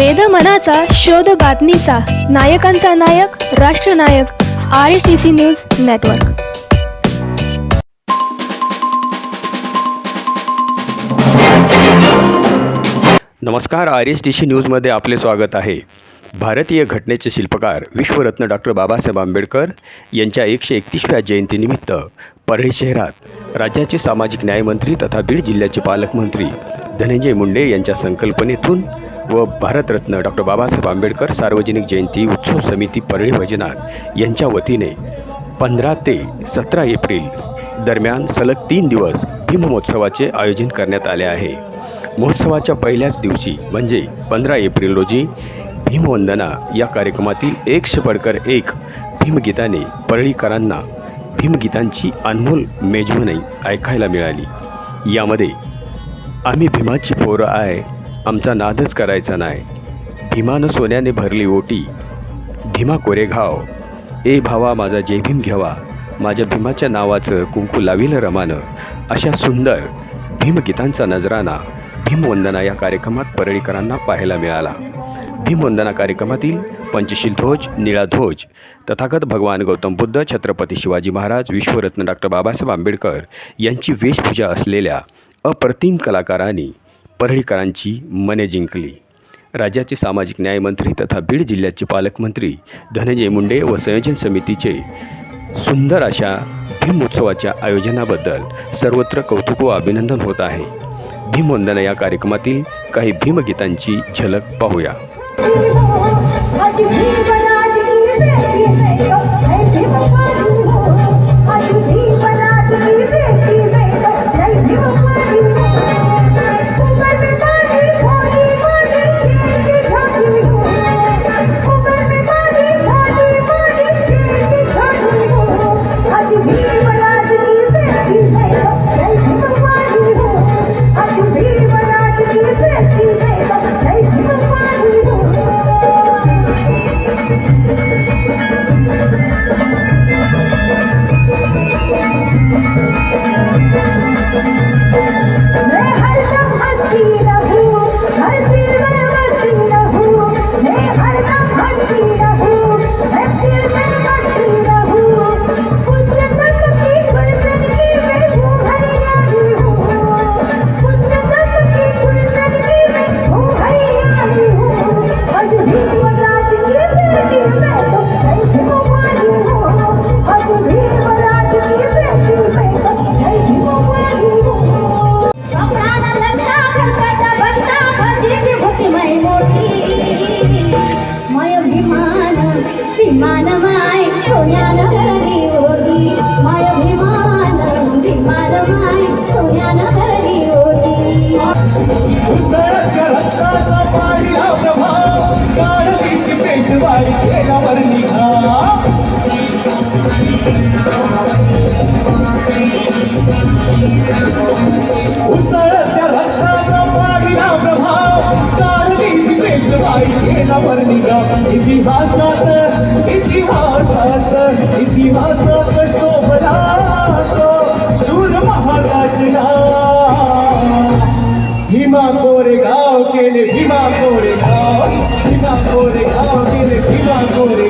वेद मनाचा शोध बातमीचा. नायकांचा नायक राष्ट्रनायक I S T C news network. नमस्कार आर एस टी सी न्यूजमध्ये आपले स्वागत आहे. भारतीय घटनेचे शिल्पकार विश्वरत्न डॉक्टर बाबासाहेब आंबेडकर यांच्या एकशे एकतीसव्या जयंतीनिमित्त परळी शहरात राज्याचे सामाजिक न्यायमंत्री तथा बीड जिल्ह्याचे पालकमंत्री धनंजय मुंडे यांच्या संकल्पनेतून व भारतरत्न डॉक्टर बाबासाहेब आंबेडकर सार्वजनिक जयंती उत्सव समिती परळी वैजनाथ यांच्या वतीने पंधरा ते सतरा एप्रिल दरम्यान सलग तीन दिवस भीम महोत्सवाचे आयोजन करण्यात आले आहे. महोत्सवाच्या पहिल्याच दिवशी म्हणजे पंधरा एप्रिल रोजी भीमवंदना या कार्यक्रमातील एक पडकर एक भीमगीताने परळीकरांना भीमगीतांची अनमोल मेजवानी ऐकायला मिळाली. यामध्ये आम्ही भीमाची पोरं आहे. आमचा नादच करायचा नाही. भीमानं सोन्याने भरली ओटी. भीमा कोरेगाव ए भावा माझा जे भीम घ्यावा माझ्या भीमाच्या नावाचं कुंकू लाविलं रमानं. अशा सुंदर भीमगीतांचा नजराना भीमवंदना या कार्यक्रमात परळीकरांना पाहायला मिळाला. भीमवंदना कार्यक्रमातील पंचशील ध्वज निळा ध्वज तथागत भगवान गौतम बुद्ध छत्रपती शिवाजी महाराज विश्वरत्न डॉक्टर बाबासाहेब आंबेडकर यांची वेशभूषा असलेल्या अप्रतिम कलाकारांनी परळीकरांची मने जिंकली. राज्याचे सामाजिक न्यायमंत्री तथा बीड जिल्ह्याचे पालकमंत्री धनंजय मुंडे व संयोजन समितीचे सुंदर अशा भीमोत्सवाच्या आयोजनाबद्दल सर्वत्र कौतुक व अभिनंदन होत आहे. भीमवंदना या कार्यक्रमातील काही भीमगीतांची झलक पाहूया. आज വിമാനം വിമാനമായി ഞാൻ इतिहासात इतिहासात इतिहासात शोभला शूर महाराज भीमा कोरेगाव केले भीमा कोरेगाव भीमा कोरेगाव केले Bhima Koregaon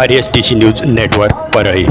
R S T C news network Parli.